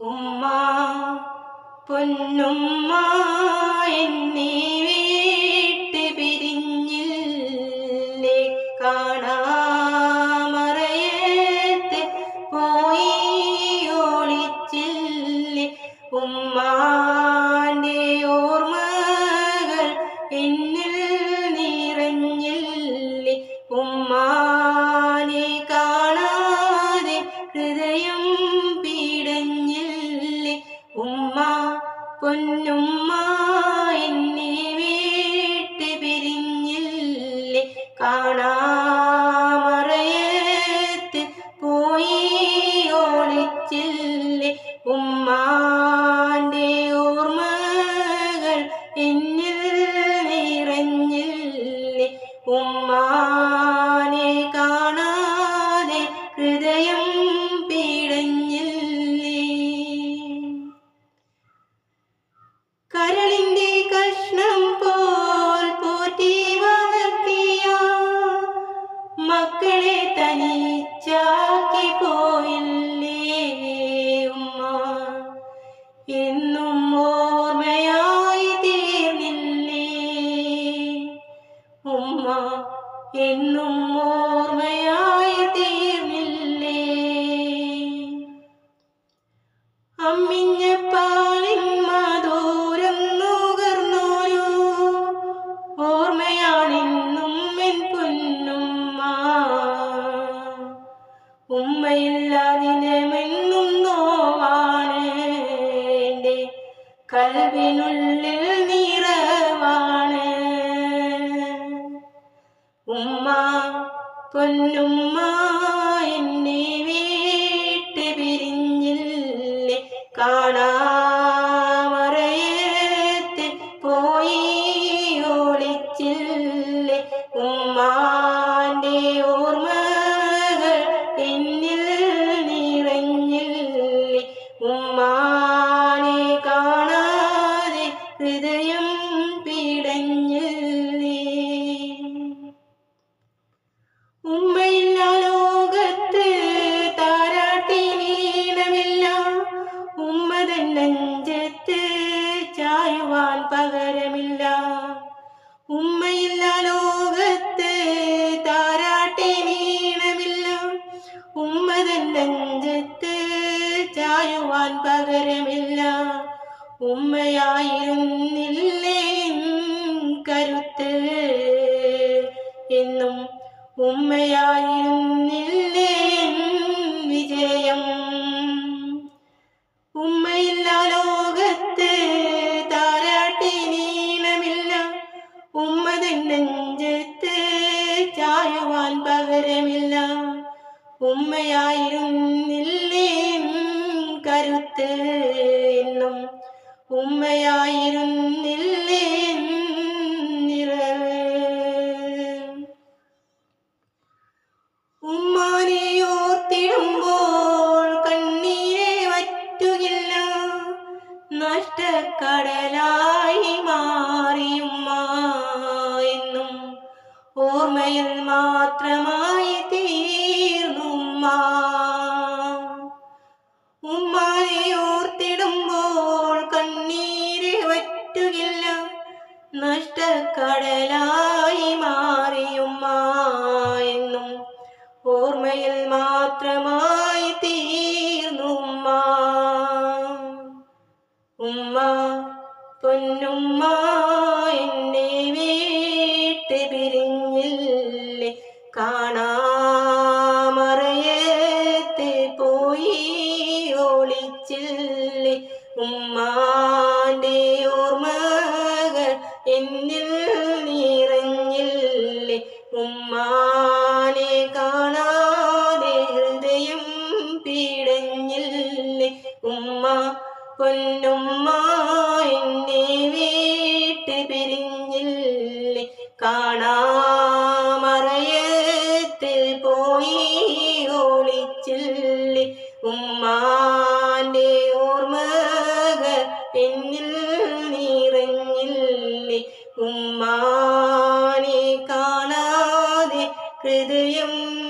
ഉമ്മ പൊന്നുമ്മ എന്നെ പൊന്നുമ്മ മക്കളെ തനിച്ചാക്കി പോയില്ലേ ഉമ്മ? എന്നും ഓർമ്മയായി തീർന്നില്ലേ? ഉമ്മ എന്നും ഓർമ്മയായി കൽവിനുള്ളിൽ നിറവാണ് ഉമ്മ പൊന്നുമ്മ എന്നെ വീട്ട് പിരിഞ്ഞില്ലേ? കാണാമറയത്ത് പോയി ഉമ്മാന്റെ ഓർമ്മകൾ ഹൃദയം പിടഞ്ഞില്ലേ? ഉമ്മയില്ല ലോകത്ത് താരാട്ടിനീണമില്ല ഉമ്മതൻ നെഞ്ചത്ത് ചായുവാൻ പകരമില്ല. ഉമ്മയില്ല ലോകത്ത് താരാട്ടിനീണമില്ല ഉമ്മതൻ നെഞ്ചത്ത് ചായുവാൻ പകരമില്ല. ഉമ്മയായിരുന്നില്ലേ ഉമ്മയായിരുന്നില്ലേ കരുത്ത് എന്നും. ഉമ്മയായിരുന്നില്ലേ നഷ്ടക്കടലായി മാറിയുമ്മ എന്നും ഓർമ്മയിൽ മാത്രമായി തീർന്നുമ്മ ഉമ്മ. പൊന്നുമ്മ എന്നെ വീട്ട് പിരിഞ്ഞില്ലേ? കാണാമറയത്ത് പോയി ഒളിച്ചില്ലേ? ഉമ്മാന്റെ ഉമ്മാനെ കാണാതെ ഹൃദയം പീടഞ്ഞില്ലേ ഉമ്മ പൊന്നുമ്മ എന്നെ വീട്ട് പിരിഞ്ഞില്ലേ? കാണാമറയത്തിൽ പോയി ഒളിച്ചില്ലേ? ഉമ്മാന്റെ ഹൃദയം പീടഞ്ഞ